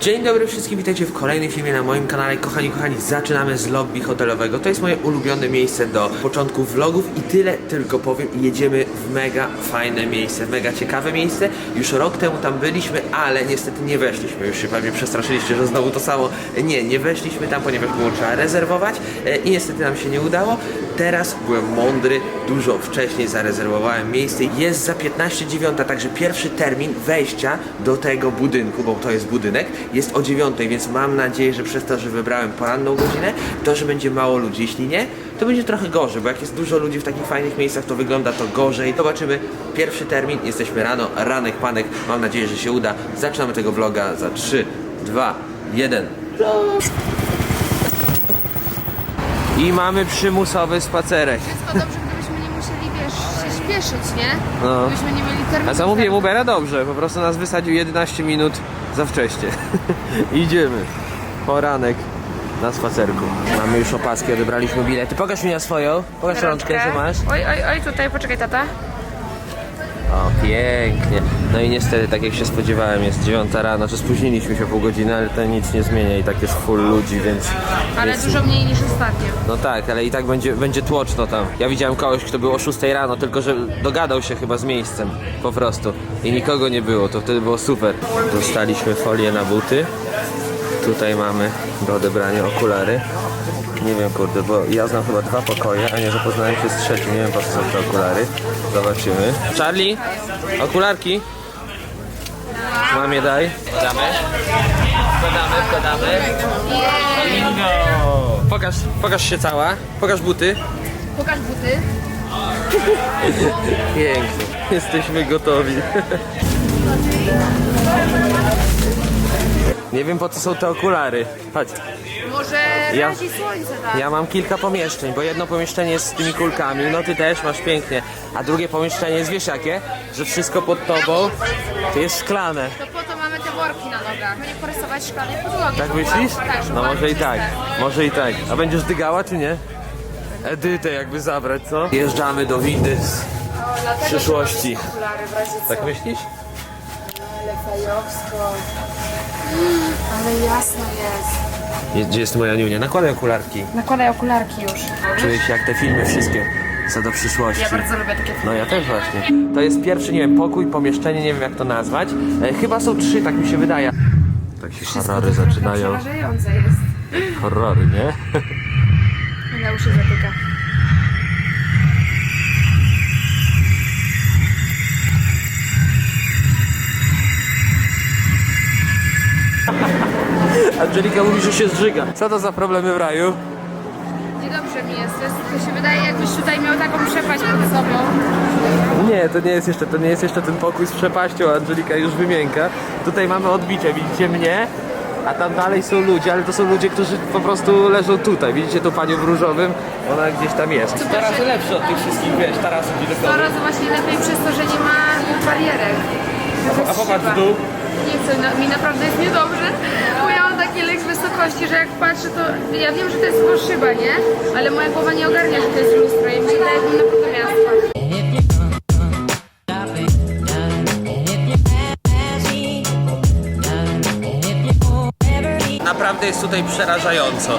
Dzień dobry wszystkim, witajcie w kolejnym filmie na moim kanale. Kochani, kochani, zaczynamy z lobby hotelowego. To jest moje ulubione miejsce do początku vlogów i tyle tylko powiem. Jedziemy w mega fajne miejsce, w mega ciekawe miejsce. Już rok temu tam byliśmy, ale niestety nie weszliśmy. Już się pewnie przestraszyliście, że znowu to samo. Nie, nie weszliśmy tam, ponieważ było trzeba rezerwować e, i niestety nam się nie udało. Teraz byłem mądry, dużo wcześniej zarezerwowałem miejsce. Jest za 15.09, także pierwszy termin wejścia do tego budynku, bo to jest budynek, jest o 9, więc mam nadzieję, że przez to, że wybrałem poranną godzinę, to, że będzie mało ludzi. Jeśli nie, to będzie trochę gorzej, bo jak jest dużo ludzi w takich fajnych miejscach, to wygląda to gorzej. Zobaczymy. Pierwszy termin, jesteśmy rano, ranek, panek. Mam nadzieję, że się uda. Zaczynamy tego vloga za 3, 2, 1. I mamy przymusowy spacerek. To dobrze, gdybyśmy nie musieli, wiesz, się śpieszyć, nie? No. Gdybyśmy nie mieli terminu. A zamówiłem Ubera dobrze, po prostu nas wysadził 11 minut za wcześnie. Idziemy. Poranek na spacerku. Mamy już opaski, odebraliśmy bilety. Pokaż mi na swoją. Pokaż rączkę, co masz. Oj, oj, oj, tutaj, poczekaj, tata. Pięknie. No i niestety, tak jak się spodziewałem, jest 9 rano, że spóźniliśmy się pół godziny, ale to nic nie zmienia i tak jest full ludzi, więc... Ale więc... dużo mniej niż ostatnio. No tak, ale i tak będzie, będzie tłoczno tam. Ja widziałem kogoś, kto był o 6 rano, tylko że dogadał się chyba z miejscem po prostu. I nikogo nie było, to wtedy było super. Dostaliśmy folię na buty. Tutaj mamy do odebrania okulary. Nie wiem kurde, bo ja znam chyba dwa pokoje, a nie zapoznałem się z trzecim. Nie wiem po co są te okulary. Zobaczymy. Charlie, okularki. Mamie daj. Wkładamy. Wkładamy, wkładamy. Bingo! Pokaż, pokaż się cała. Pokaż buty. Pokaż buty. Pięknie. Jesteśmy gotowi. Nie wiem po co są te okulary. Chodź. Może Ja- razi słońce, tak? Ja mam kilka pomieszczeń, bo jedno pomieszczenie jest z tymi kulkami, no ty też masz pięknie. A drugie pomieszczenie jest wiesz jakie? Że wszystko pod tobą to jest szklane. To po to mamy te worki na nogach. Nie porysować szklanej podłogi. Tak myślisz? Tak, żeby No może i tak. Może i tak. A będziesz dygała czy nie? Edytę jakby zabrać, co? Jeżdżamy do windy z O, dlatego przyszłości. trzeba mieć Okulary w razie co. Tak myślisz? Ale fajowsko. Ale jasno jest. Gdzie jest moja niunia? Nakładaj okularki. Nakładaj okularki już. Czuję się jak te filmy wszystkie, co do przyszłości. Ja bardzo lubię takie filmy. No ja też właśnie. To jest pierwszy, nie wiem, pokój, pomieszczenie, nie wiem jak to nazwać. E, chyba są trzy, tak mi się wydaje. Tak się horrory zaczynają. Przerażające jest. Horrory, nie? Na uszy zatyka. Angelika mówi, że się zżyga. Co to za problemy w raju? Niedobrze mi jest. To, się wydaje, jakbyś tutaj miał taką przepaść pod sobą. Nie, to nie jest jeszcze, to nie jest jeszcze ten pokój z przepaścią, Angelika już wymienka. Tutaj mamy odbicie, widzicie mnie? A tam dalej są ludzie, ale to są ludzie, którzy po prostu leżą tutaj. Widzicie tą panią w różowym? Ona gdzieś tam jest. Co Tarasy proszę? lepsze od tych wszystkich, wiesz, tarasów To widokowych. razy właśnie lepiej przez to, że nie ma barierek. A popatrz w dół. Nie co, na, mi naprawdę jest niedobrze, bo ja taki lek wysokości, że jak patrzę to... Ja wiem, że to jest tylko szyba, nie? Ale moja głowa nie ogarnia, że to jest lustro i mi wydaje, jakbym naprawdę miała spać. Naprawdę jest tutaj przerażająco.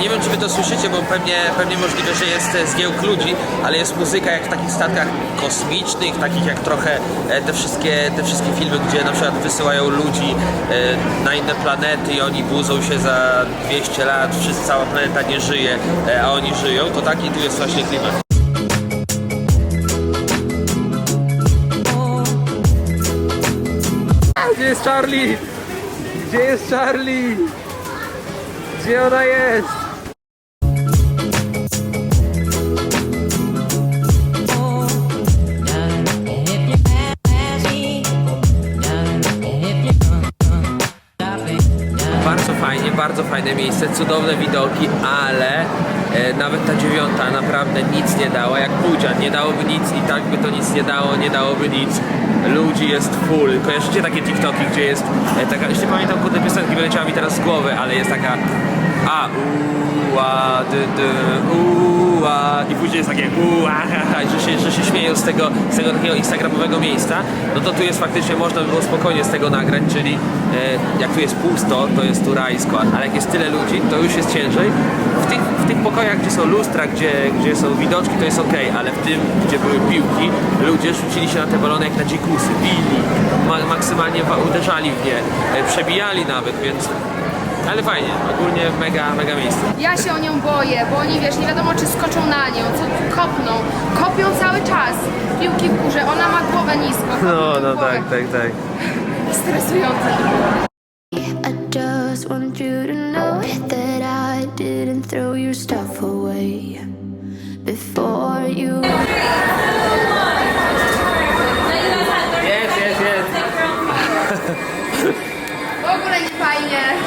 Nie wiem, czy wy to słyszycie, bo pewnie, pewnie możliwe, że jest zgiełk ludzi, ale jest muzyka jak w takich statkach kosmicznych, takich jak trochę e, te wszystkie, te wszystkie filmy, gdzie na przykład wysyłają ludzi e, na inne planety i oni budzą się za 200 lat, wszyscy, cała planeta nie żyje, e, a oni żyją, to taki tu jest właśnie klimat. Gdzie jest Charlie? Gdzie jest Charlie? Gdzie ona jest? Bardzo fajnie, bardzo fajne miejsce, cudowne widoki, ale e, nawet ta dziewiąta naprawdę nic nie dała. Jak Pudzian nie dałoby nic i tak by to nic nie dało, nie dałoby nic. Ludzi jest full. Kojarzycie takie TikToki, gdzie jest e, taka, jeszcze pamiętam kurde piosenki, wyleciała mi teraz z głowy, ale jest taka a u a dy dy u ła, i później jest takie ha, że się, że się śmieją z tego, z tego takiego instagramowego miejsca, no to tu jest faktycznie, można by było spokojnie z tego nagrać, czyli e, jak tu jest pusto, to jest tu rajsko, ale jak jest tyle ludzi, to już jest ciężej. W tych, w tych pokojach, gdzie są lustra, gdzie, gdzie są widoczki, to jest ok, ale w tym, gdzie były piłki, ludzie rzucili się na te balony jak na dzikusy, bili, ma, maksymalnie uderzali w nie, e, przebijali nawet, więc... Ale fajnie, ogólnie mega, mega miejsce. Ja się o nią boję, bo oni wiesz, nie wiadomo czy skoczą na nią, co kopną. Kopią cały czas. Piłki w górze, ona ma głowę nisko. No, no tak, tak, tak. Stresujące.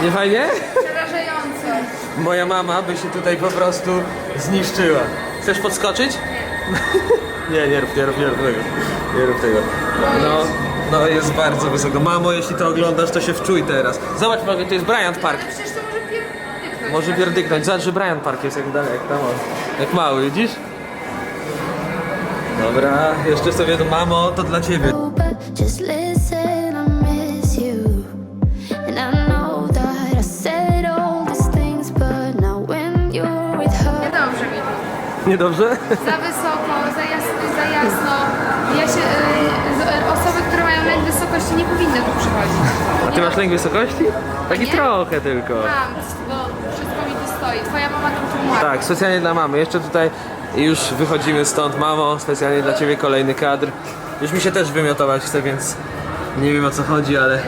Nie fajnie? Przerażająco. Moja mama by się tutaj po prostu zniszczyła. Chcesz podskoczyć? nie, nie rób, nie rób, nie rób tego. Nie rób tego. No, no jest bardzo wysoko. Mamo, jeśli to oglądasz, to się wczuj teraz. Zobacz, Margaret, to jest Bryant Park. Ale przecież to może pierdyknąć. Może pierdyknąć. Zobacz, że Bryant Park jest jak daleko, tam o. Jak mały, widzisz? Dobra, jeszcze sobie to mamo, to dla ciebie. Niedobrze? Za wysoko, za jasno, za jasno. Ja się, y, z- osoby, które mają lęk wysokości nie powinny tu przychodzić. A ty masz lęk wysokości? Taki Nie? trochę tylko. Mam, bo wszystko mi tu stoi. Twoja mama tam tłumaczy. Tak, specjalnie dla mamy. Jeszcze tutaj już wychodzimy stąd, mamo. Specjalnie dla ciebie kolejny kadr. Już mi się też wymiotować chce, więc nie wiem o co chodzi, ale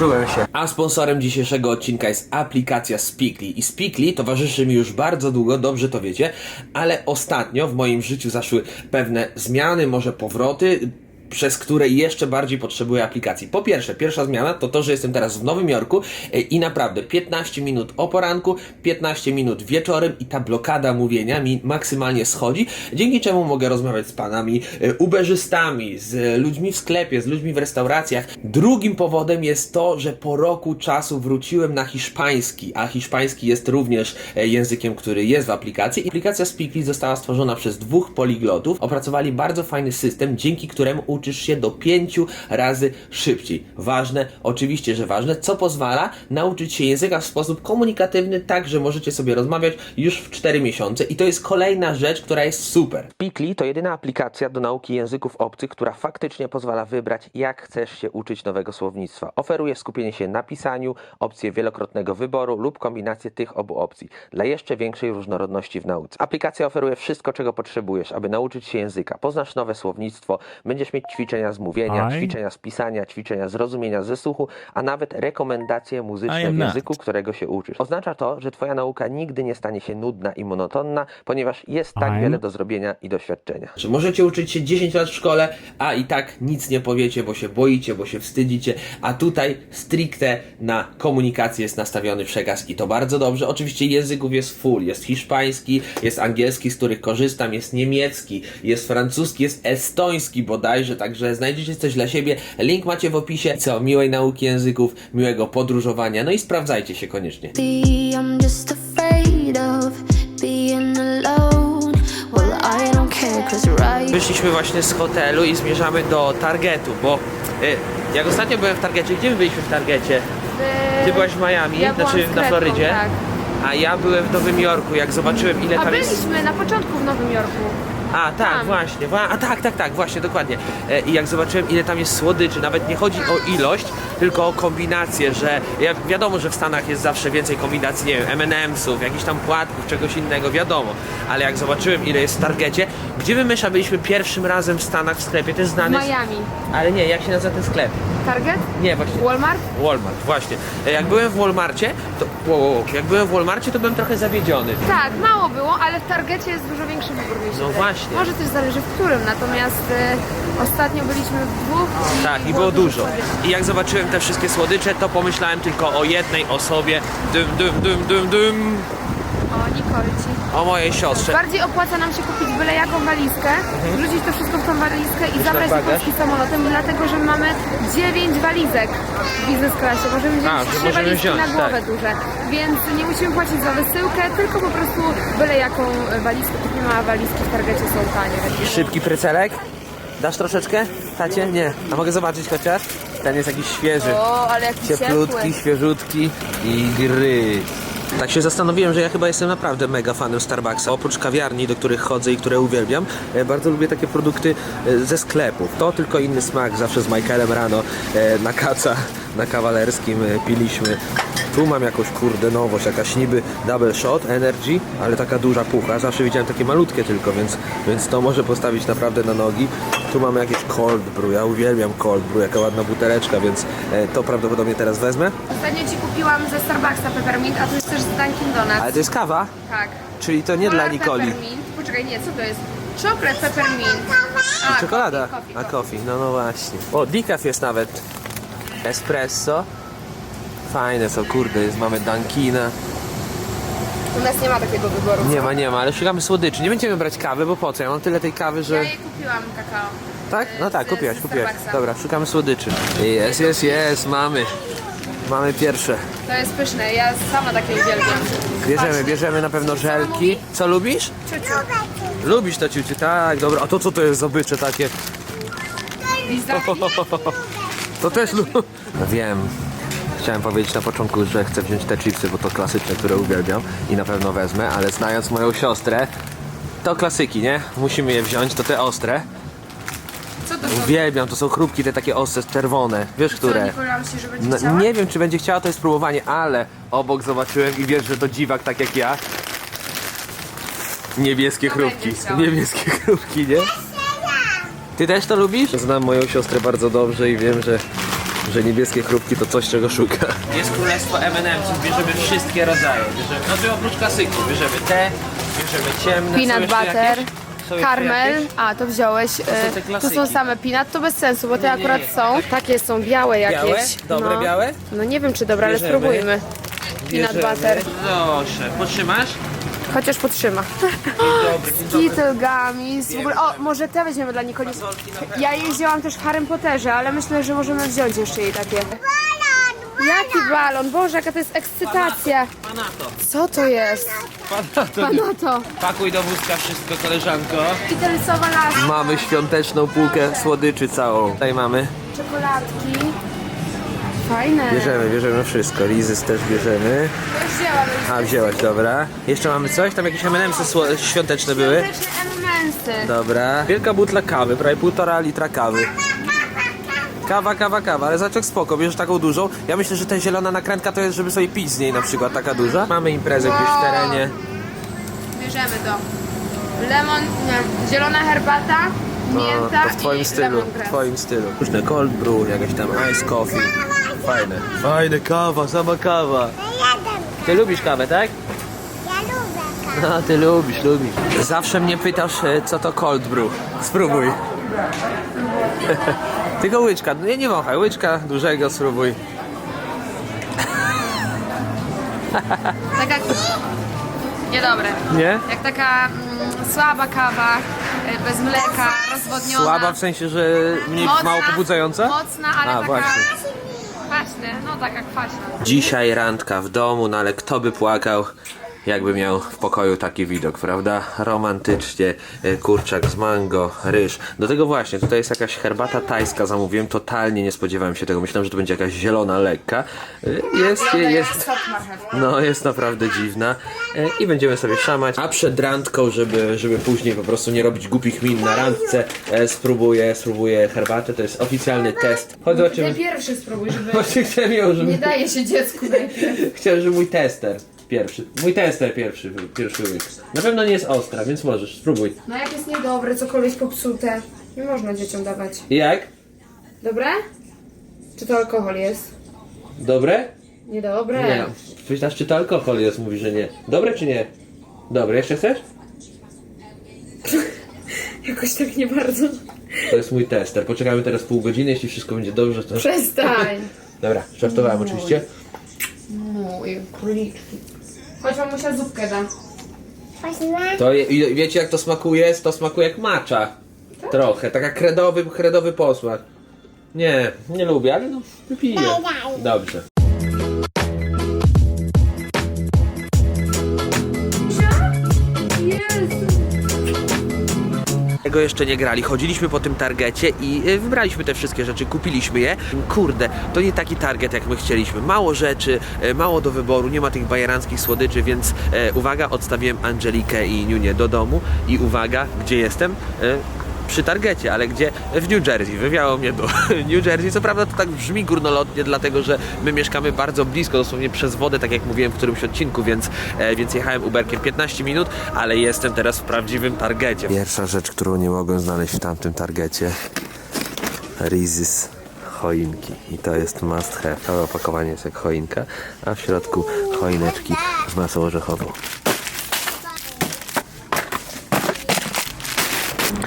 wczułem się. A sponsorem dzisiejszego odcinka jest aplikacja Speakly. I Speakly towarzyszy mi już bardzo długo, dobrze to wiecie, ale ostatnio w moim życiu zaszły pewne zmiany, może powroty przez które jeszcze bardziej potrzebuję aplikacji. Po pierwsze, pierwsza zmiana to to, że jestem teraz w Nowym Jorku e, i naprawdę 15 minut o poranku, 15 minut wieczorem i ta blokada mówienia mi maksymalnie schodzi, dzięki czemu mogę rozmawiać z panami e, uberzystami, z ludźmi w sklepie, z ludźmi w restauracjach. Drugim powodem jest to, że po roku czasu wróciłem na hiszpański, a hiszpański jest również e, językiem, który jest w aplikacji. Aplikacja Speakly została stworzona przez dwóch poliglotów. Opracowali bardzo fajny system, dzięki któremu uczysz się do pięciu razy szybciej. Ważne, oczywiście, że ważne, co pozwala nauczyć się języka w sposób komunikatywny, tak, że możecie sobie rozmawiać już w 4 miesiące. I to jest kolejna rzecz, która jest super. Speakly to jedyna aplikacja do nauki języków obcych, która faktycznie pozwala wybrać, jak chcesz się uczyć nowego słownictwa. Oferuje skupienie się na pisaniu, opcję wielokrotnego wyboru lub kombinację tych obu opcji dla jeszcze większej różnorodności w nauce. Aplikacja oferuje wszystko, czego potrzebujesz, aby nauczyć się języka. Poznasz nowe słownictwo, będziesz mieć ćwiczenia z mówienia, I- ćwiczenia z pisania, ćwiczenia z rozumienia ze słuchu, a nawet rekomendacje muzyczne w not. języku, którego się uczysz. Oznacza to, że Twoja nauka nigdy nie stanie się nudna i monotonna, ponieważ jest tak I'm- wiele do zrobienia i doświadczenia. Że możecie uczyć się 10 lat w szkole, a i tak nic nie powiecie, bo się boicie, bo się wstydzicie, a tutaj stricte na komunikację jest nastawiony przekaz i to bardzo dobrze. Oczywiście języków jest full, jest hiszpański, jest angielski, z których korzystam, jest niemiecki, jest francuski, jest estoński bodajże, także znajdziecie coś dla siebie. Link macie w opisie. Co, miłej nauki języków, miłego podróżowania, no i sprawdzajcie się koniecznie. Wyszliśmy właśnie z hotelu i zmierzamy do Targetu, bo y, jak ostatnio byłem w Targecie, gdzie my byliśmy w Targecie? Ty byłaś w Miami, Ja byłam znaczy z na Florydzie, tak. a ja byłem w Nowym Jorku, jak zobaczyłem ile A tam jest... byliśmy na początku w Nowym Jorku. A, tak, Tam. właśnie, wa- a tak, tak, tak, właśnie, dokładnie. E, I jak zobaczyłem ile tam jest słodyczy, nawet nie chodzi o ilość, tylko o kombinację, że ja, wiadomo, że w Stanach jest zawsze więcej kombinacji, nie wiem, M&M'sów, jakichś tam płatków, czegoś innego, wiadomo. Ale jak zobaczyłem ile jest w Targecie, gdzie my Mysza byliśmy pierwszym razem w Stanach w sklepie, to jest W znany... Miami. Ale nie, jak się nazywa ten sklep? Target? Nie, właśnie. Walmart? Walmart, właśnie. E, Jak byłem w Walmarcie, to... Wow, wow, wow. jak byłem w Walmarcie, to byłem trochę zawiedziony. Tak, mało było, ale w Targecie jest dużo większy wybór mi się No wydaje. właśnie. Może też zależy w którym, natomiast e, ostatnio byliśmy w dwóch Tak, i było dużo. słodyczy. I jak zobaczyłem te wszystkie słodycze, to pomyślałem tylko o jednej osobie. Dym, dym, dym, dym, dym. O, Nicole ci. O mojej siostrze. Bardziej opłaca nam się kupić byle jaką walizkę, wrzucić to wszystko w tą walizkę i zabrać do bagaż? Polski samolotem, dlatego że mamy 9 walizek w biznes klasie. Możemy wziąć A, że trzy możemy walizki wziąć, na głowę tak. duże, więc nie musimy płacić za wysyłkę, tylko po prostu byle jaką walizkę kupimy, a walizki w Targecie są tanie. więc- Szybki prycelek. Dasz troszeczkę? Tacie? Nie. A mogę zobaczyć chociaż? Ten jest jakiś świeży. O, ale jaki Cieplutki, ciepły. świeżutki i gry. Tak się zastanowiłem, że ja chyba jestem naprawdę mega fanem Starbucksa. Oprócz kawiarni, do których chodzę i które uwielbiam, e, bardzo lubię takie produkty e, ze sklepów. To tylko inny smak. Zawsze z Michaelem rano e, na kaca, na kawalerskim piliśmy. Tu mam jakąś kurde nowość, jakaś niby double shot energy, ale taka duża pucha. Zawsze widziałem takie malutkie tylko, więc, więc to może postawić naprawdę na nogi. Tu mamy jakieś cold brew. Ja uwielbiam cold brew, jaka ładna buteleczka, więc e, to prawdopodobnie teraz wezmę. Ostatnio Ci kupiłam ze Starbucksa peppermint, a tu jest też z Dunkin Donuts. Ale to jest kawa, Tak. czyli to nie dla Chocolate Nikoli. Peppermint. Poczekaj, nie, co to jest? Chocolate peppermint. A, Czekolada. coffee, A coffee, coffee, no no właśnie. O, decaf jest nawet. Espresso. Fajne są, kurde, jest, mamy Dunkina. U nas nie ma takiego wyboru. Nie ma, nie ma, ale szukamy słodyczy. Nie będziemy brać kawy, bo po co? Ja mam tyle tej kawy, Ja że... jej kupiłam kakao. Tak? No tak, z- kupiłaś, z kupiłaś. Starbucksa. Dobra, szukamy słodyczy. Jest, jest, jest, mamy. Mamy pierwsze. To jest pyszne, ja sama takie uwielbiam. Bierzemy, bierzemy na pewno żelki. Co lubisz? Ciuciu. Lubisz to ciuci, tak, dobra. A to co to jest za bycze takie? Lizaki. To też lu... No wiem. Chciałem powiedzieć na początku, że chcę wziąć te chipsy, bo to klasyczne, które uwielbiam i na pewno wezmę, ale znając moją siostrę, to klasyki, nie? Musimy je wziąć, to te ostre. Co to są? Uwielbiam, to są chrupki te takie ostre, czerwone. Wiesz, które? Nikola myśli, że będzie No, chciała? nie wiem, czy będzie chciała, to jest próbowanie, ale obok zobaczyłem i wiesz, że to dziwak tak jak ja. Niebieskie To chrupki. chciała. Niebieskie chrupki, nie? Ty też to lubisz? Znam moją siostrę bardzo dobrze i wiem, że, że niebieskie chrupki to coś, czego szuka. Jest królestwo M&M's, bierzemy wszystkie rodzaje. Bierzemy, no to oprócz klasyków, bierzemy te, bierzemy ciemne. są Peanut butter, jakieś? Są jeszcze Karmel, jakieś? a to wziąłeś. są e, te tu klasyki. są same peanut, to bez sensu, bo te nie, akurat nie. są. Takie są białe jakieś. Białe? Dobre no. białe? No nie wiem czy dobre, ale Bierzemy. spróbujmy. Peanut Bierzemy. butter. Proszę, potrzymasz? Chociaż potrzyma. Skittle gummies. W ogóle, o, może te weźmiemy dla Nikoli. Ja jej wzięłam też w Harry Potterze, ale myślę, że możemy wziąć jeszcze jej takie. Jaki balon? Boże, jaka to jest ekscytacja. Panato. Co to jest? Panato. Panoto. Pakuj do wózka wszystko, koleżanko. Skittlessowa laska. Mamy świąteczną półkę słodyczy całą. Tutaj mamy. Czekoladki. Fajne. Bierzemy, bierzemy wszystko. Lizys też bierzemy. To już wzięłam. A, wzięłaś, dobra. Jeszcze mamy coś? Tam jakieś M&M'sy sło- świąteczne były. Świąteczne M&M'sy. Dobra. Wielka butla kawy, prawie półtora litra kawy. Kawa, kawa, kawa, ale zaczek spoko, bierzesz taką dużą. Ja myślę, że ta zielona nakrętka to jest, żeby sobie pić z niej na przykład, taka duża. Mamy imprezę gdzieś w terenie. Bierzemy to. Lemon, nie, zielona herbata, No, mięta to w twoim i stylu, w lemongrass. twoim stylu. Różne cold brew, jakaś tam ice coffee. Fajne. Fajne, kawa, sama kawa. Ty lubisz kawę, tak? Ja lubię No, ty lubisz, lubisz. Zawsze mnie pytasz, e, co to cold brew. Spróbuj. Tylko łyczka, nie, nie wąchaj, łyczka dużego spróbuj. Taka... Niedobre. Nie? Jak taka mm, słaba kawa, y, bez mleka, rozwodniona. Słaba w sensie, że mniej, mało pobudzająca? Mocna, ale A, taka... właśnie. Kwaśne, no taka kwaśna. Dzisiaj randka w domu, no ale kto by płakał, jakby miał w pokoju taki widok, prawda? Romantycznie, e, kurczak z mango, ryż. Do tego właśnie, tutaj jest jakaś herbata tajska, zamówiłem, totalnie nie spodziewałem się tego. Myślałem, że to będzie jakaś zielona, lekka. E, Jest, jest, no jest naprawdę dziwna. E, I będziemy sobie szamać. A przed randką, żeby, żeby później po prostu nie robić głupich min na randce, spróbuję, spróbuję herbatę, to jest oficjalny test. Chodź Ty zobaczymy. pierwszy spróbuj, żeby... Właśnie chciałem ją, żeby... Nie daje się dziecku najpierw. Chciałem, że mój tester pierwszy. Mój tester pierwszy, pierwszy łyk. Na pewno nie jest ostra, więc możesz, spróbuj. No jak jest niedobre, cokolwiek popsute, nie można dzieciom dawać. I jak? Dobre? Czy to alkohol jest? Dobre? Niedobre. Nie. Pytasz, czy to alkohol jest? Mówi, że nie. Dobre czy nie? Dobre, jeszcze chcesz? Jakoś tak nie bardzo. To jest mój tester. Poczekamy teraz pół godziny, jeśli wszystko będzie dobrze, to... Przestań. Dobra, żartowałem oczywiście. Mój króliczki. Chodź mamusia zupkę da. To je, i wiecie jak to smakuje? To smakuje jak macza. Trochę, taka kredowy, kredowy posmak. Nie, nie lubię, ale no wypiję. Dobrze. Jezu. Tego jeszcze nie grali. Chodziliśmy po tym targecie i y, wybraliśmy te wszystkie rzeczy, kupiliśmy je. Kurde, to nie taki target jak my chcieliśmy. Mało rzeczy, y, mało do wyboru, nie ma tych bajeranckich słodyczy, więc e, uwaga, odstawiłem Angelikę i Niunię do domu i uwaga, gdzie jestem? Przy targecie, ale gdzie? W New Jersey. Wywiało mnie do New Jersey. Co prawda to tak brzmi górnolotnie, dlatego że my mieszkamy bardzo blisko, dosłownie przez wodę, tak jak mówiłem w którymś odcinku, więc, e, więc jechałem Uberkiem 15 minut, ale jestem teraz w prawdziwym targecie. Pierwsza rzecz, którą nie mogłem znaleźć w tamtym targecie, Rizis choinki i to jest must have. Całe opakowanie jest jak choinka, a w środku choineczki z masą orzechową.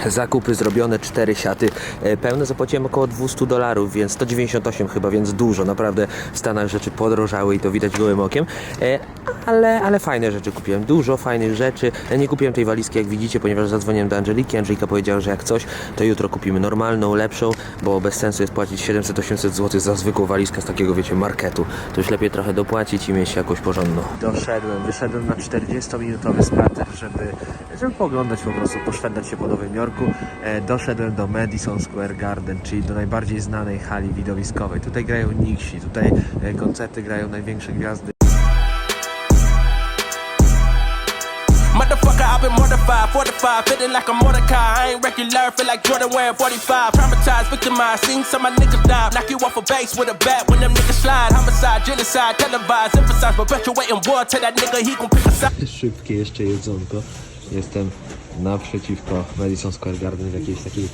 Zakupy zrobione, cztery siaty e, pełne, zapłaciłem około 200 dolarów, więc 198 chyba, więc dużo. Naprawdę w Stanach rzeczy podrożały i to widać gołym okiem, E, ale, ale fajne rzeczy kupiłem, dużo fajnych rzeczy. E, Nie kupiłem tej walizki, jak widzicie, ponieważ zadzwoniłem do Angeliki. Angelika powiedziała, że jak coś, to jutro kupimy normalną, lepszą, bo bez sensu jest płacić 700-800 zł za zwykłą walizkę z takiego, wiecie, marketu. To już lepiej trochę dopłacić i mieć jakąś porządną. Doszedłem, wyszedłem na 40-minutowy spacer, żeby, żeby poglądać po prostu, się po Nowym Jorku. E, doszedłem do Madison Square Garden, czyli do najbardziej znanej hali widowiskowej. Tutaj grają Nixi, tutaj e, koncerty grają największe gwiazdy. Been mortified, fortified, feeling like a Mordecai. I ain't regular, feel like Jordan wearing 45. Traumatized, victimized, seen some of my niggas die. Knock you off a base with a bat when them niggas slide. Homicide, genocide, televised, emphasize, perpetuating war. Tell that nigga he gon' pick a side. Szybkie jeszcze jedzonko. Jestem naprzeciwko Madison Square Garden w jakiejś takiej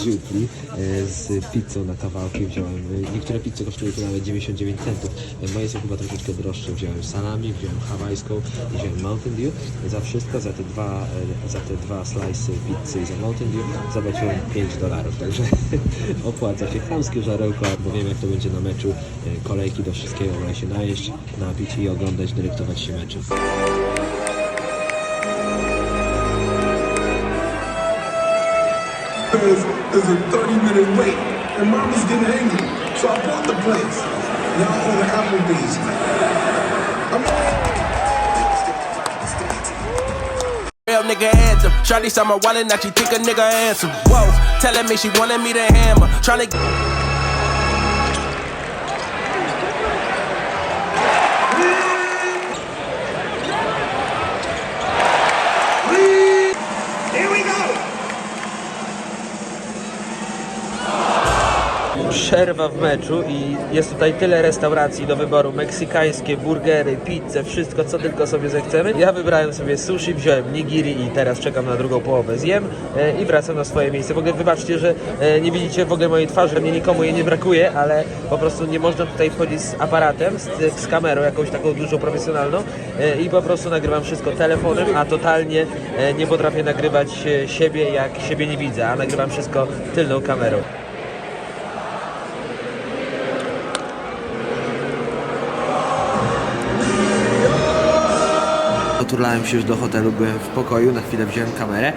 dziupli e, z pizzą na kawałki wziąłem. Niektóre pizze kosztują tu nawet 99 centów. Moje są chyba troszeczkę droższe. Wziąłem salami, wziąłem hawajską i wziąłem Mountain Dew. Za wszystko, za te dwa, e, za te dwa slice'y pizzy i za Mountain Dew zapłaciłem 5 dolarów. Także opłaca się chamskie żarełko, bo wiem jak to będzie na meczu. E, Kolejki do wszystkiego, wolę się najeść, napić i oglądać, dylektować się meczem. There's, there's a 30 minute wait, and mama's getting angry. So I bought the place. Now I own Applebee's. I'm Real nigga anthem. Shawty saw my wallet, now she think a nigga handsome. Whoa, telling me she wanted me to hammer. Tryna Here przerwa w meczu i jest tutaj tyle restauracji do wyboru. Meksykańskie, burgery, pizze, wszystko co tylko sobie zechcemy. Ja wybrałem sobie sushi, wziąłem nigiri i teraz czekam na drugą połowę. Zjem e, i wracam na swoje miejsce. W ogóle wybaczcie, że e, nie widzicie w ogóle mojej twarzy, mnie nikomu jej nie brakuje, ale po prostu nie można tutaj wchodzić z aparatem, z, z kamerą jakąś taką dużą, profesjonalną e, i po prostu nagrywam wszystko telefonem, a totalnie nie potrafię nagrywać siebie jak siebie nie widzę, a nagrywam wszystko tylną kamerą. Oturlałem się już do hotelu, byłem w pokoju, na chwilę wziąłem kamerę,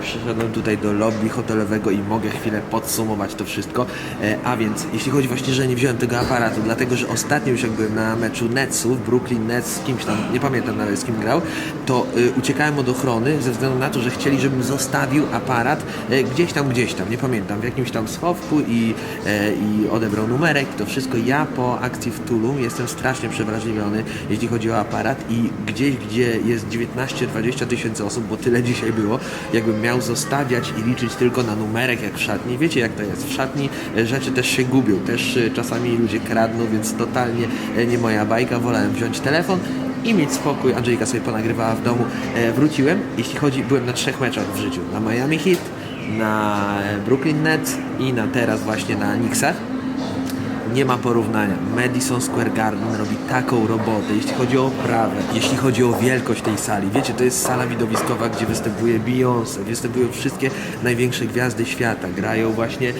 przyszedłem tutaj do lobby hotelowego i mogę chwilę podsumować to wszystko. E, a więc, jeśli chodzi właśnie, że nie wziąłem tego aparatu, dlatego że ostatnio już jak byłem na meczu Netsów, Brooklyn Nets z kimś tam, nie pamiętam nawet z kim grał, to e, uciekałem od ochrony ze względu na to, że chcieli, żebym zostawił aparat e, gdzieś tam, gdzieś tam, nie pamiętam, w jakimś tam schowku i, e, i odebrał numerek, to wszystko. Ja po akcji w Tulum jestem strasznie przewrażliwiony, jeśli chodzi o aparat i gdzieś, gdzie jest 19-20 tysięcy osób, bo tyle dzisiaj było, jakbym miał zostawiać i liczyć tylko na numerek jak w szatni. Wiecie jak to jest, w szatni e, rzeczy też się gubią, też e, czasami ludzie kradną, więc totalnie e, nie moja bajka, wolałem wziąć telefon i mieć spokój. Angelika sobie ponagrywała w domu. Wróciłem, jeśli chodzi, byłem na trzech meczach w życiu. Na Miami Heat, na Brooklyn Nets i na teraz właśnie na Knicksach. Nie ma porównania. Madison Square Garden robi taką robotę, jeśli chodzi o oprawę, jeśli chodzi o wielkość tej sali. Wiecie, to jest sala widowiskowa, gdzie występuje Beyoncé, występują wszystkie największe gwiazdy świata, grają właśnie, e,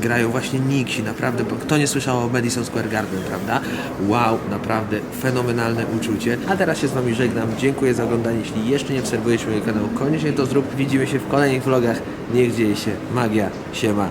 grają właśnie Nixi, naprawdę, kto nie słyszał o Madison Square Garden, prawda? Wow, naprawdę fenomenalne uczucie. A teraz się z Wami żegnam, dziękuję za oglądanie, jeśli jeszcze nie obserwujesz mojego kanału, koniecznie to zrób, widzimy się w kolejnych vlogach, niech dzieje się magia, siema.